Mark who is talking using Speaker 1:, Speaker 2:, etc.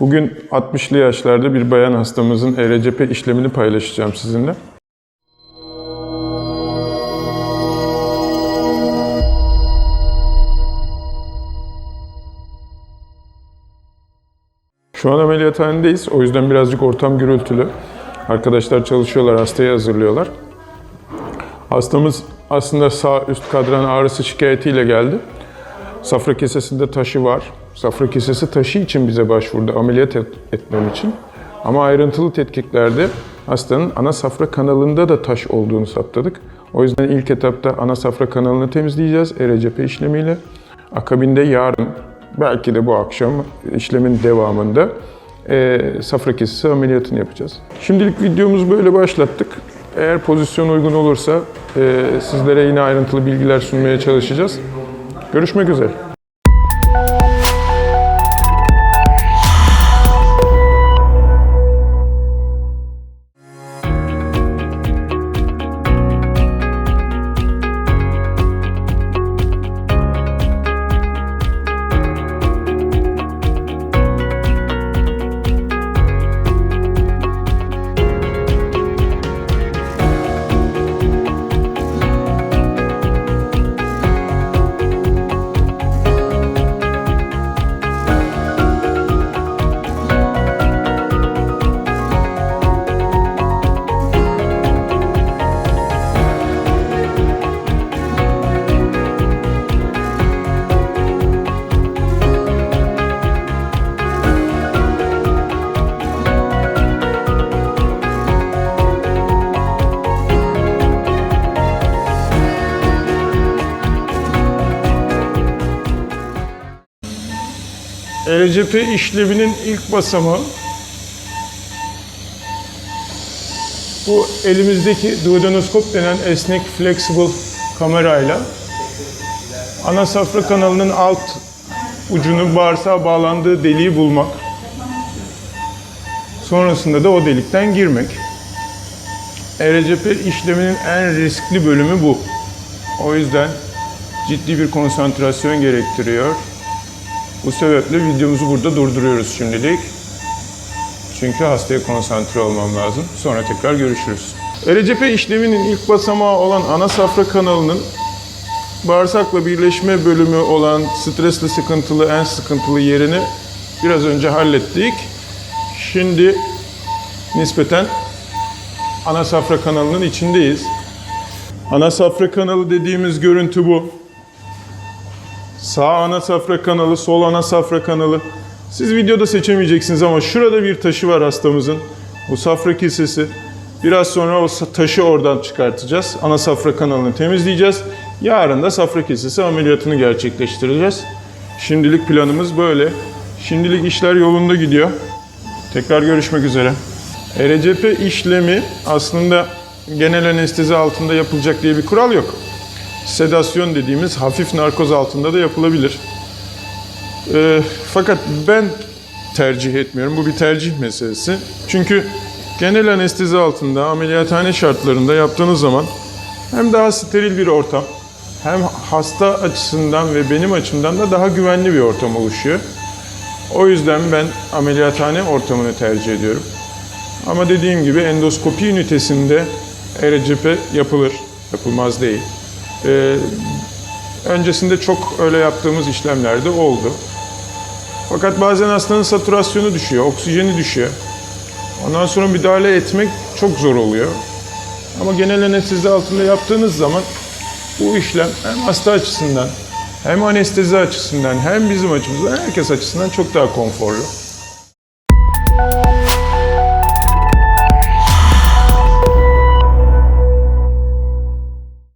Speaker 1: Bugün 60'lı yaşlarda bir bayan hastamızın ERCP işlemini paylaşacağım sizinle. Şu an ameliyathanedeyiz. O yüzden birazcık ortam gürültülü. Arkadaşlar çalışıyorlar, hastayı hazırlıyorlar. Hastamız aslında sağ üst kadran ağrısı şikayetiyle geldi. Safra kesesinde taşı var. Safra kesesi taşı için bize başvurdu ameliyat et- etmem için. Ama ayrıntılı tetkiklerde hastanın ana safra kanalında da taş olduğunu saptadık. O yüzden ilk etapta ana safra kanalını temizleyeceğiz ERCP işlemiyle. Akabinde yarın, belki de bu akşam işlemin devamında e, safra kesesi ameliyatını yapacağız. Şimdilik videomuzu böyle başlattık. Eğer pozisyon uygun olursa e, sizlere yine ayrıntılı bilgiler sunmaya çalışacağız. Görüşmek üzere. ERCP işleminin ilk basamağı bu elimizdeki duodenoskop denen esnek flexible kamerayla ana safra kanalının alt ucunu bağırsağa bağlandığı deliği bulmak. Sonrasında da o delikten girmek. ERCP işleminin en riskli bölümü bu. O yüzden ciddi bir konsantrasyon gerektiriyor. Bu sebeple videomuzu burada durduruyoruz şimdilik. Çünkü hastaya konsantre olmam lazım. Sonra tekrar görüşürüz. ERCP işleminin ilk basamağı olan ana safra kanalının bağırsakla birleşme bölümü olan stresli sıkıntılı en sıkıntılı yerini biraz önce hallettik. Şimdi nispeten ana safra kanalının içindeyiz. Ana safra kanalı dediğimiz görüntü bu. Sağ ana safra kanalı, sol ana safra kanalı. Siz videoda seçemeyeceksiniz ama şurada bir taşı var hastamızın. Bu safra kesesi. Biraz sonra o taşı oradan çıkartacağız. Ana safra kanalını temizleyeceğiz. Yarın da safra kesesi ameliyatını gerçekleştireceğiz. Şimdilik planımız böyle. Şimdilik işler yolunda gidiyor. Tekrar görüşmek üzere. ERCP işlemi aslında genel anestezi altında yapılacak diye bir kural yok sedasyon dediğimiz hafif narkoz altında da yapılabilir. Ee, fakat ben tercih etmiyorum. Bu bir tercih meselesi. Çünkü genel anestezi altında ameliyathane şartlarında yaptığınız zaman hem daha steril bir ortam hem hasta açısından ve benim açımdan da daha güvenli bir ortam oluşuyor. O yüzden ben ameliyathane ortamını tercih ediyorum. Ama dediğim gibi endoskopi ünitesinde ERCP yapılır. Yapılmaz değil. Ee, öncesinde çok öyle yaptığımız işlemler de oldu. Fakat bazen hastanın satürasyonu düşüyor, oksijeni düşüyor. Ondan sonra müdahale etmek çok zor oluyor. Ama genel anestezi altında yaptığınız zaman bu işlem hem hasta açısından hem anestezi açısından hem bizim açımızdan herkes açısından çok daha konforlu.